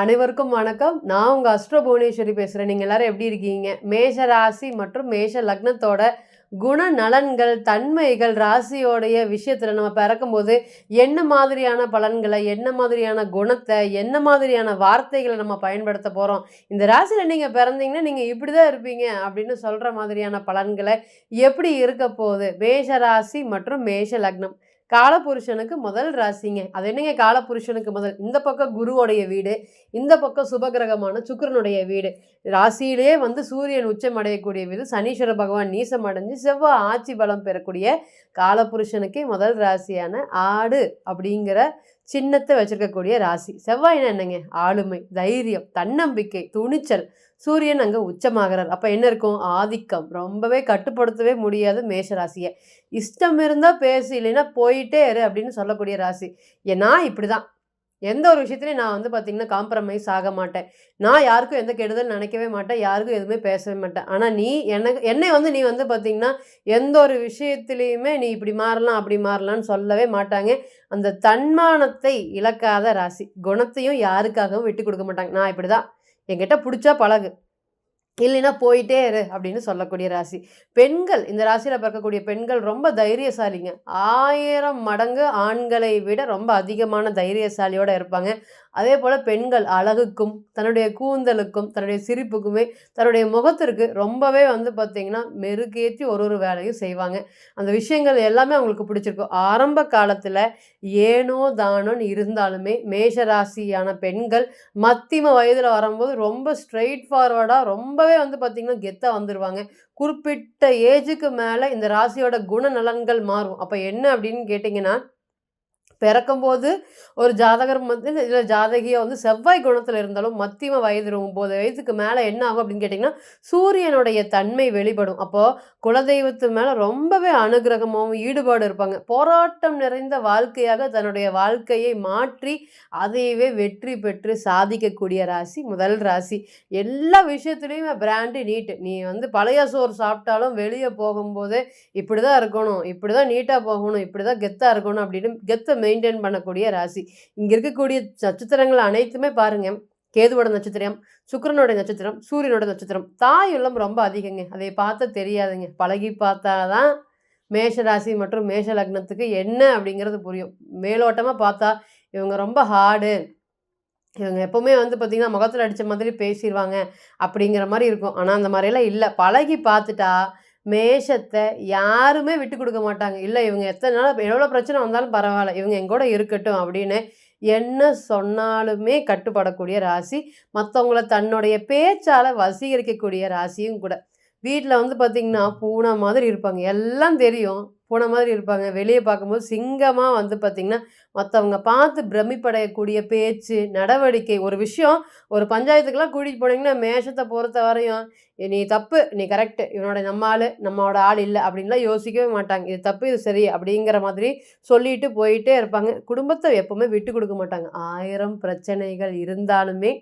அனைவருக்கும் வணக்கம். நான் உங்கள் அஸ்ட்ரோ புவனேஸ்வரி பேசுகிறேன் நீங்கள் எல்லாரும் எப்படி இருக்கீங்க? மேஷ ராசி மற்றும் மேஷ லக்னத்தோட குண நலன்கள் தன்மைகள் ராசியோடைய விஷயத்தில் நம்ம பிறக்கும்போது என்ன மாதிரியான பலன்களை என்ன மாதிரியான குணத்தை என்ன மாதிரியான வார்த்தைகளை நம்ம பயன்படுத்த போகிறோம் இந்த ராசியில் நீங்கள் பிறந்தீங்கன்னா நீங்கள் இப்படி தான் இருப்பீங்க அப்படின்னு சொல்கிற மாதிரியான பலன்களை எப்படி இருக்க போகுது? மேஷ ராசி மற்றும் மேஷ லக்னம். காலபுருஷனுக்கு முதல் ராசிங்க. அது என்னங்க காலபுருஷனுக்கு முதல்? இந்த பக்கம் குருவோடைய வீடு இந்த பக்கம் சுபகிரகமான சுக்கிரனுடைய வீடு. ராசியிலே வந்து சூரியன் உச்சம் அடையக்கூடிய வீடு சனீஸ்வர பகவான் நீசம் அடைஞ்சு செவ்வாய் ஆட்சி பலம் பெறக்கூடிய காலபுருஷனுக்கே முதல் ராசியான ஆடு அப்படிங்கிற சின்னத்தை வச்சிருக்கக்கூடிய ராசி. செவ்வாய்னா என்னங்க? ஆளுமை தைரியம் தன்னம்பிக்கை துணிச்சல். சூரியன் அங்கே உச்சமாகிறார். அப்போ என்ன இருக்கும்? ஆதிக்கம். ரொம்பவே கட்டுப்படுத்தவே முடியாது மேஷ ராசியை. இஷ்டம் இருந்தால் பேசு இல்லைன்னா போயிட்டே இரு அப்படின்னு சொல்லக்கூடிய ராசி. ஏன்னா இப்படி தான் எந்த ஒரு விஷயத்துலையும் நான் வந்து பார்த்திங்கன்னா காம்ப்ரமைஸ் ஆக மாட்டேன். நான் யாருக்கும் எந்த கெடுதல் நினைக்கவே மாட்டேன். யாருக்கும் எதுவுமே பேசவே மாட்டேன். ஆனால் நீ எனக்கு என்னை வந்து நீ வந்து பார்த்திங்கன்னா எந்த ஒரு விஷயத்துலேயுமே நீ இப்படி மாறலாம் அப்படி மாறலாம்னு சொல்லவே மாட்டாங்க. அந்த தன்மானத்தை இழக்காத ராசி. குணத்தையும் யாருக்காகவும் விட்டு கொடுக்க மாட்டாங்க. நான் இப்படி தான் என்கிட்ட பிடிச்சா பழகு. இல்லைன்னா போயிட்டே இரு அப்படின்னு சொல்லக்கூடிய ராசி. பெண்கள் இந்த ராசியில் பிறக்கக்கூடிய பெண்கள் ரொம்ப தைரியசாலிங்க. ஆயிரம் மடங்கு ஆண்களை விட ரொம்ப அதிகமான தைரியசாலியோடு இருப்பாங்க. அதே போல் பெண்கள் அழகுக்கும் தன்னுடைய கூந்தலுக்கும் தன்னுடைய சிரிப்புக்குமே தன்னுடைய முகத்திற்கு ரொம்பவே வந்து பார்த்திங்கன்னா மெருகேற்றி ஒரு ஒரு வேலையும் செய்வாங்க. அந்த விஷயங்கள் எல்லாமே அவங்களுக்கு பிடிச்சிருக்கும் ஆரம்ப காலத்தில் ஏனோ தானோன்னு இருந்தாலுமே மேஷராசியான பெண்கள் மத்திம வயதில் வரும்போது ரொம்ப ஸ்ட்ரெயிட் ஃபார்வர்டாக ரொம்பவே வந்து பார்த்திங்கன்னா கெத்தாக வந்துடுவாங்க குறிப்பிட்ட ஏஜுக்கு மேலே இந்த ராசியோட குணநலன்கள் மாறும். அப்போ என்ன அப்படின்னு கேட்டிங்கன்னா பிறக்கும்போது ஒரு ஜாதகர் வந்து இல்லை ஜாதகியை வந்து செவ்வாய் குணத்தில் இருந்தாலும் மத்தியம வயது ஒம்பது வயதுக்கு மேலே என்ன ஆகும் அப்படின்னு கேட்டிங்கன்னா சூரியனுடைய தன்மை வெளிப்படும். அப்போது குலதெய்வத்து மேலே ரொம்பவே அனுகிரகமாகவும் ஈடுபாடு இருப்பாங்க. போராட்டம் நிறைந்த வாழ்க்கையாக தன்னுடைய வாழ்க்கையை மாற்றி அதையவே வெற்றி பெற்று சாதிக்கக்கூடிய ராசி முதல் ராசி. எல்லா விஷயத்துலேயுமே பிராண்டு நீட்டு நீ வந்து பழைய சோறு சாப்பிட்டாலும் வெளியே போகும்போது இப்படி தான் இருக்கணும் இப்படி தான் நீட்டாக போகணும் இப்படி தான் கெத்தாக இருக்கணும் அப்படின்னு கெத்தை மெயின்டைன் பண்ணக்கூடிய ராசி. இங்கே இருக்கக்கூடிய நட்சத்திரங்கள் அனைத்துமே பாருங்கள் கேதுவோட நட்சத்திரம் சுக்கரனோட நட்சத்திரம் சூரியனோட நட்சத்திரம். தாய் உள்ளம் ரொம்ப அதிகங்க. அதை பார்த்தா தெரியாதுங்க. பழகி பார்த்தா தான் மேஷ ராசி மற்றும் மேஷ லக்னத்துக்கு என்ன அப்படிங்கிறது புரியும். மேலோட்டமாக பார்த்தா இவங்க ரொம்ப ஹார்டு இவங்க எப்போவுமே வந்து பார்த்திங்கன்னா முகத்தில் அடித்த மாதிரி பேசிடுவாங்க அப்படிங்கிற மாதிரி இருக்கும். ஆனால் அந்த மாதிரியெல்லாம் இல்லை. பழகி பார்த்துட்டா மேஷத்தை யாருமே விட்டு கொடுக்க மாட்டாங்க. இல்லை இவங்க எத்தனை நாள் எவ்வளோ பிரச்சனை வந்தாலும் பரவாயில்ல. இவங்க எங்கூட இருக்கட்டும் அப்படின்னு என்ன சொன்னாலுமே கட்டுப்படக்கூடிய ராசி. மற்றவங்கள தன்னுடைய பேச்சால் வசீகரிக்கக்கூடிய ராசியும் கூட. வீட்டில் வந்து பார்த்திங்கன்னா பூனை மாதிரி இருப்பாங்க. எல்லாம் தெரியும். பூனை மாதிரி இருப்பாங்க. வெளியே பார்க்கும்போது சிங்கமாக வந்து பார்த்திங்கன்னா மற்றவங்க பார்த்து பிரமிப்படையக்கூடிய பேச்சு நடவடிக்கை ஒரு விஷயம். ஒரு பஞ்சாயத்துக்கெல்லாம் கூட்டிகிட்டு போனீங்கன்னா மேஷத்தை பொறுத்த வரையும் நீ தப்பு நீ கரெக்டு. இவனோட நம்ம ஆள் நம்மளோட ஆள் இல்லை. அப்படின்லாம் யோசிக்கவே மாட்டாங்க. இது தப்பு இது சரி. அப்படிங்கிற மாதிரி சொல்லிட்டு போயிட்டே இருப்பாங்க. குடும்பத்தை எப்போவுமே விட்டு கொடுக்க மாட்டாங்க. ஆயிரம் பிரச்சனைகள் இருந்தாலுமே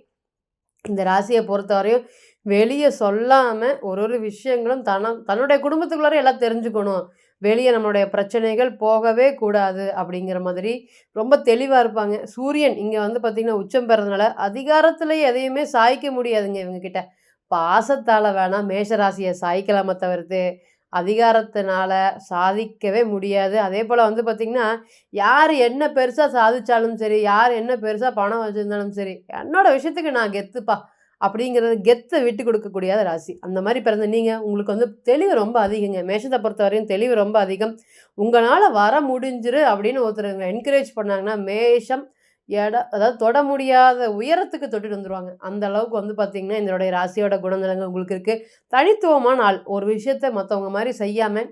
இந்த ராசியை பொறுத்தவரையும் வெளியே சொல்லாமல் ஒரு ஒரு விஷயங்களும் தன தன்னுடைய குடும்பத்துக்குள்ளார எல்லாம் தெரிஞ்சுக்கணும். வெளியே நம்மளுடைய பிரச்சனைகள் போகவே கூடாது அப்படிங்கிற மாதிரி ரொம்ப தெளிவாக இருப்பாங்க. சூரியன் இங்கே வந்து பார்த்திங்கன்னா உச்சம் பெறதுனால அதிகாரத்தில் எதையுமே சாய்க்க முடியாதுங்க இவங்கக்கிட்ட பாசத்தால் வேணால் மேஷராசியை சாய்க்கலாமே தவிர்த்து அதிகாரத்தினால சாதிக்கவே முடியாது. அதே போல் வந்து பார்த்திங்கன்னா யார் என்ன பெருசாக சாதித்தாலும் சரி யார் என்ன பெருசாக பணம் வச்சுருந்தாலும் சரி என்னோடய விஷயத்துக்கு நான் கெத்துப்பா. அப்படிங்கிறத கெத்தை விட்டு கொடுக்கக்கூடியாத ராசி. அந்த மாதிரி பிறந்த நீங்கள் உங்களுக்கு வந்து தெளிவு ரொம்ப அதிகங்க. மேஷத்தை பொறுத்த வரையும் தெளிவு ரொம்ப அதிகம். உங்களால் வர முடிஞ்சிரு அப்படின்னு ஒருத்தருங்க என்கரேஜ் பண்ணாங்கன்னா மேஷம் எட அதாவது தொட முடியாத உயரத்துக்கு தொட்டுட்டு வந்துடுவாங்க அந்த அளவுக்கு வந்து பார்த்திங்கன்னா இதனுடைய ராசியோட குணநலங்கள் உங்களுக்கு இருக்குது தனித்துவமான ஆள். ஒரு விஷயத்த மற்றவங்க மாதிரி செய்யாமல்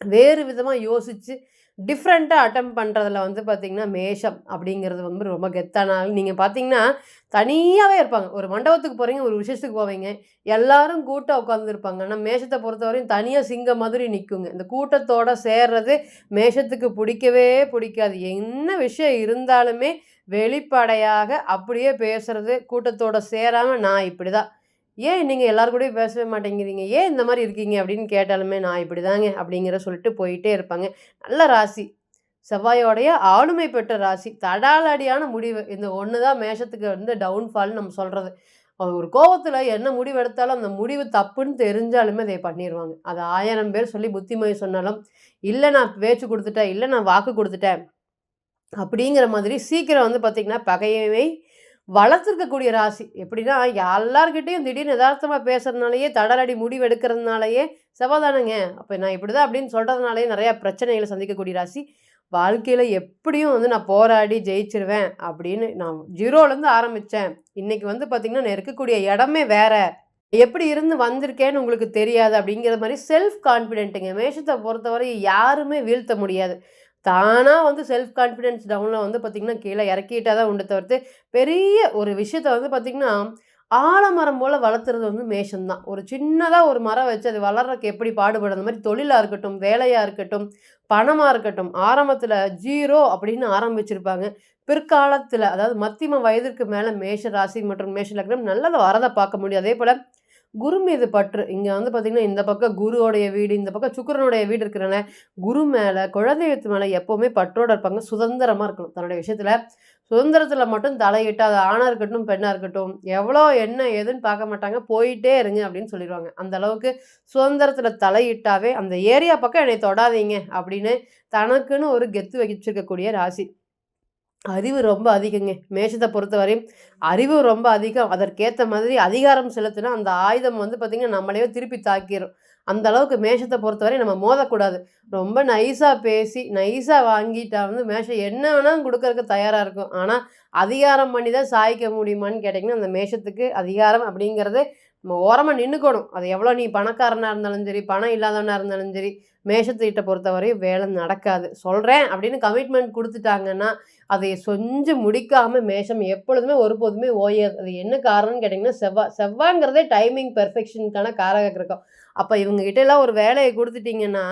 வேறு விதமாக யோசித்து டிஃப்ரெண்ட்டாக அட்டம் பண்ணுறதுல வந்து பார்த்திங்கன்னா மேஷம் அப்படிங்கிறது வந்து ரொம்ப கெத்தான ஆள். நீங்கள் பார்த்தீங்கன்னா தனியாகவே இருப்பாங்க. ஒரு மண்டபத்துக்கு போகிறீங்க ஒரு விசேஷத்துக்கு போவீங்க. எல்லாரும் கூட்டம் உட்காந்துருப்பாங்க ஆனால் மேஷத்தை பொறுத்தவரையும் தனியாக சிங்கம் மாதிரி நிற்குங்க இந்த கூட்டத்தோடு சேர்றது மேஷத்துக்கு பிடிக்கவே பிடிக்காது. என்ன விஷயம் இருந்தாலுமே வெளிப்படையாக அப்படியே பேசுகிறது கூட்டத்தோட சேராமல் நான் இப்படி தான் ஏன் நீங்கள் எல்லாரு கூடயும் பேசவே மாட்டேங்கிறீங்க? ஏன் இந்த மாதிரி இருக்கீங்க? அப்படின்னு கேட்டாலுமே நான் இப்படி தாங்க அப்படிங்கிற சொல்லிட்டு போயிட்டே இருப்பாங்க. நல்ல ராசி. செவ்வாயோடைய ஆளுமை பெற்ற ராசி. தடாலடியான முடிவு. இந்த ஒன்று தான் மேஷத்துக்கு வந்து டவுன்ஃபால்னு நம்ம சொல்கிறது ஒரு கோபத்தில் என்ன முடிவு எடுத்தாலும் அந்த முடிவு தப்புன்னு தெரிஞ்சாலுமே அதை பண்ணிடுவாங்க அது ஆயிரம் பேர் சொல்லி புத்திமொழி சொன்னாலும் இல்லை நான் பேச்சு கொடுத்துட்டேன். இல்லை நான் வாக்கு கொடுத்துட்டேன். அப்படிங்கிற மாதிரி சீக்கிரம் வந்து பார்த்திங்கன்னா பகையவை வளர்த்துருக்கக்கூடிய ராசி. எப்படின்னா எல்லார்கிட்டையும் திடீர்னு யதார்த்தமாக பேசுறதுனாலயே தடலடி முடிவு எடுக்கிறதுனாலயே செவ்வாதானுங்க அப்போ நான் இப்படி தான் அப்படின்னு சொல்கிறதுனாலயே நிறையா பிரச்சனைகளை சந்திக்கக்கூடிய ராசி. வாழ்க்கையில் எப்படியும் வந்து நான் போராடி ஜெயிச்சிருவேன் அப்படின்னு நான் ஜீரோலேருந்து ஆரம்பித்தேன் இன்றைக்கி வந்து பார்த்திங்கன்னா நான் இருக்கக்கூடிய இடமே வேற. எப்படி இருந்து வந்திருக்கேன்னு உங்களுக்கு தெரியாது அப்படிங்கிற மாதிரி செல்ஃப் கான்ஃபிடென்ட்டுங்க மேஷத்தை பொறுத்தவரை யாருமே வீழ்த்த முடியாது. தானாக வந்து செல்ஃப் கான்ஃபிடென்ஸ் டவுனில் வந்து பார்த்திங்கன்னா கீழே இறக்கிட்டால் தான் உண்டு தவிர்த்து பெரிய ஒரு விஷயத்த வந்து பார்த்திங்கன்னா ஆலமரம் போல் வளர்த்துறது வந்து மேஷம்தான் ஒரு சின்னதாக ஒரு மரம் வச்சு அது வளர்றதுக்கு எப்படி பாடுபடும்? அந்த மாதிரி தொழிலாக இருக்கட்டும் வேலையாக இருக்கட்டும் பணமாக இருக்கட்டும் ஆரம்பத்தில் ஜீரோ அப்படின்னு ஆரம்பிச்சிருப்பாங்க. பிற்காலத்தில் அதாவது மத்தியம வயதிற்கு மேலே மேஷ ராசி மற்றும் மேஷ லக்னம் நல்லதை வரதை பார்க்க முடியும். அதே போல் குரு மீது பற்று. இங்கே வந்து பார்த்திங்கன்னா இந்த பக்கம் குருவோடைய வீடு இந்த பக்கம் சுக்கரனுடைய வீடு இருக்கிறனால குரு மேலே குழந்தையத்து மேலே எப்போவுமே பற்றோடு இருப்பாங்க. சுதந்திரமாக இருக்கணும். தன்னுடைய விஷயத்தில் சுதந்திரத்தில் மட்டும் தலையிட்டு அது ஆணாக இருக்கட்டும் பெண்ணாக இருக்கட்டும் எவ்வளோ என்ன ஏதுன்னு பார்க்க மாட்டாங்க. போயிட்டே இருங்க அப்படின்னு சொல்லிடுவாங்க. அந்த அளவுக்கு சுதந்திரத்தில் தலையிட்டாவே அந்த ஏரியா பக்கம் என்னை தொடாதீங்க அப்படின்னு தனக்குன்னு ஒரு கெத்து வச்சிருக்கக்கூடிய ராசி. அறிவு ரொம்ப அதிகங்க. மேஷத்தை பொறுத்தவரையும் அறிவு ரொம்ப அதிகம். அதற்கேற்ற மாதிரி அதிகாரம் செலுத்தினா அந்த ஆயுதம் வந்து பார்த்திங்கன்னா நம்மளையே திருப்பி தாக்கிடும் அந்த அளவுக்கு மேஷத்தை பொறுத்தவரை நம்ம மோதக்கூடாது. ரொம்ப நைஸாக பேசி நைஸாக வாங்கிட்டா வந்து மேஷம் என்ன வேணாலும் கொடுக்கறதுக்கு தயாராக இருக்கும். ஆனால் அதிகாரம் பண்ணி தான் சாய்க்க முடியுமான்னு கேட்டிங்கன்னா அந்த மேஷத்துக்கு அதிகாரம் அப்படிங்கிறது நம்ம ஓரமாக நின்றுக்கணும் அது எவ்வளோ நீ பணக்காரனாக இருந்தாலும் சரி பணம் இல்லாதவனாக இருந்தாலும் சரி மேஷத்திட்ட பொறுத்தவரையும் வேலை நடக்காது. சொல்கிறேன் அப்படின்னு கமிட்மெண்ட் கொடுத்துட்டாங்கன்னா அதை செஞ்சு முடிக்காமல் மேஷம் எப்பொழுதுமே ஒருபோதுமே ஓயாது. அது என்ன காரணம்னு கேட்டிங்கன்னா செவ்வாய் செவ்வாங்கிறதே டைமிங் பெர்ஃபெக்ஷனுக்கான காரகம் இருக்கும் அப்போ இவங்ககிட்ட எல்லாம் ஒரு வேலையை கொடுத்துட்டிங்கன்னா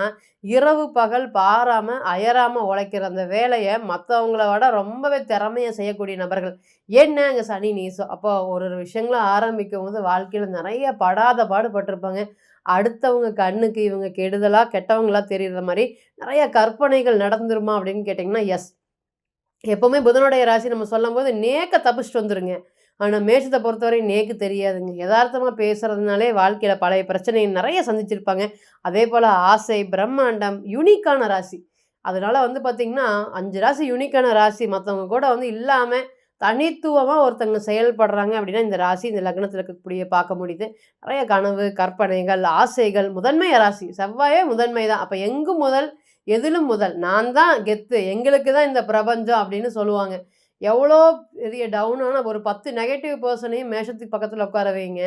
இரவு பகல் பாராமல் அயராமல் உழைக்கிற அந்த வேலையை மற்றவங்கள விட ரொம்பவே திறமையாக செய்யக்கூடிய நபர்கள். என்ன அங்கே சனி நீசம் அப்போ ஒரு ஒரு விஷயங்களும் ஆரம்பிக்கும் போது வாழ்க்கையில் நிறைய படாத பாடுபட்டிருப்பாங்க. அடுத்தவங்க கண்ணுக்கு இவங்க கெடுதலாக கெட்டவங்களாக தெரிகிற மாதிரி நிறைய கற்பனைகள் நடந்துருமா அப்படின்னு கேட்டிங்கன்னா எஸ் எப்போவுமே புதனுடைய ராசி நம்ம சொல்லும் போது நேக்க தப்பிச்சுட்டு வந்துருங்க. ஆனால் மேஷத்தை பொறுத்தவரை நேக்கு தெரியாதுங்க. யதார்த்தமாக பேசுகிறதுனாலே வாழ்க்கையில் பழைய பிரச்சனையை நிறைய சந்திச்சிருப்பாங்க. அதே போல் ஆசை பிரம்மாண்டம் யூனிக்கான ராசி. அதனால் வந்து பார்த்திங்கன்னா அஞ்சு ராசி யூனிக்கான ராசி. மற்றவங்க கூட வந்து இல்லாமல் தனித்துவமாக ஒருத்தங்க செயல்படுறாங்க அப்படின்னா இந்த ராசி இந்த லக்னத்தில் இருக்கக்கூடிய பார்க்க முடியுது. நிறைய கனவு கற்பனைகள் ஆசைகள் முதன்மை ராசி. செவ்வாயே முதன்மை தான். அப்போ எங்கும் முதல் எதிலும் முதல்? நான் தான் கெத்து. எங்களுக்கு தான் இந்த பிரபஞ்சம் அப்படின்னு சொல்லுவாங்க. எவ்வளோ பெரிய டவுனான ஒரு பத்து நெகட்டிவ் பர்சனையும் மேஷத்துக்கு பக்கத்தில் உட்கார வைங்க.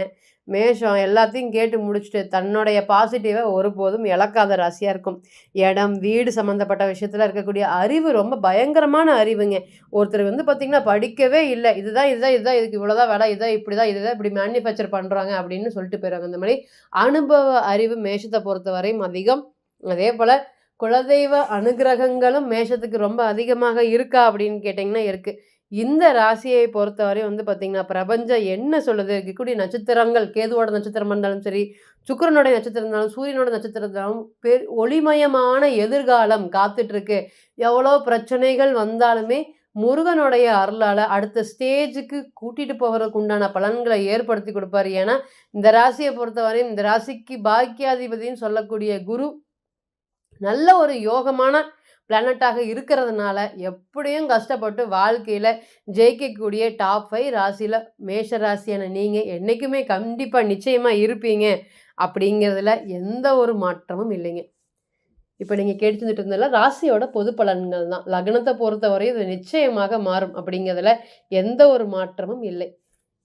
மேஷம் எல்லாத்தையும் கேட்டு முடிச்சுட்டு தன்னுடைய பாசிட்டிவை ஒருபோதும் இழக்காத ராசியாக இருக்கும். இடம் வீடு சம்மந்தப்பட்ட விஷயத்தில் இருக்கக்கூடிய அறிவு ரொம்ப பயங்கரமான அறிவுங்க. ஒருத்தர் வந்து பார்த்திங்கன்னா படிக்கவே இல்லை. இதுதான் இதுதான் இதுதான் இதுக்கு இவ்வளோதான் வேலை இதுதான் இப்படி தான் இதுதான் இப்படி மேனுஃபேக்சர் பண்ணுறாங்க அப்படின்னு சொல்லிட்டு போயிடுவாங்க அந்த மாதிரி அனுபவ அறிவு மேஷத்தை பொறுத்த வரையும் அதிகம். அதே போல் குலதெய்வ அனுகிரகங்களும் மேஷத்துக்கு ரொம்ப அதிகமாக இருக்கா அப்படின்னு கேட்டிங்கன்னா இருக்குது இந்த ராசியை பொறுத்தவரை வந்து பார்த்திங்கன்னா பிரபஞ்சம் என்ன சொல்லுது? இருக்கக்கூடிய நட்சத்திரங்கள் கேதுவோட நட்சத்திரம் இருந்தாலும் சரி சுக்கரனுடைய நட்சத்திரம் இருந்தாலும் சூரியனோட நட்சத்திரம் இருந்தாலும் பெ ஒளிமயமான எதிர்காலம் காத்துட்ருக்கு. எவ்வளோ பிரச்சனைகள் வந்தாலுமே முருகனுடைய அருளால் அடுத்த ஸ்டேஜுக்கு கூட்டிகிட்டு போகிறதுக்கு உண்டான பலன்களை ஏற்படுத்தி கொடுப்பாரு. ஏன்னா இந்த ராசியை பொறுத்தவரையும் இந்த ராசிக்கு பாக்கியாதிபதினு சொல்லக்கூடிய குரு நல்ல ஒரு யோகமான பிளானட்டாக இருக்கிறதுனால எப்படியும் கஷ்டப்பட்டு வாழ்க்கையில் ஜெயிக்கக்கூடிய டாப் ஃபைவ் ராசியில் மேஷ ராசியான நீங்கள் என்றைக்குமே கண்டிப்பாக நிச்சயமாக இருப்பீங்க அப்படிங்கிறதுல எந்த ஒரு மாற்றமும் இல்லைங்க. இப்போ நீங்கள் கேட்டுட்டு இருந்ததில் ராசியோட பொது பலன்கள் தான். லக்னத்தை பொறுத்தவரை இது நிச்சயமாக மாறும் அப்படிங்கிறதுல எந்த ஒரு மாற்றமும் இல்லை.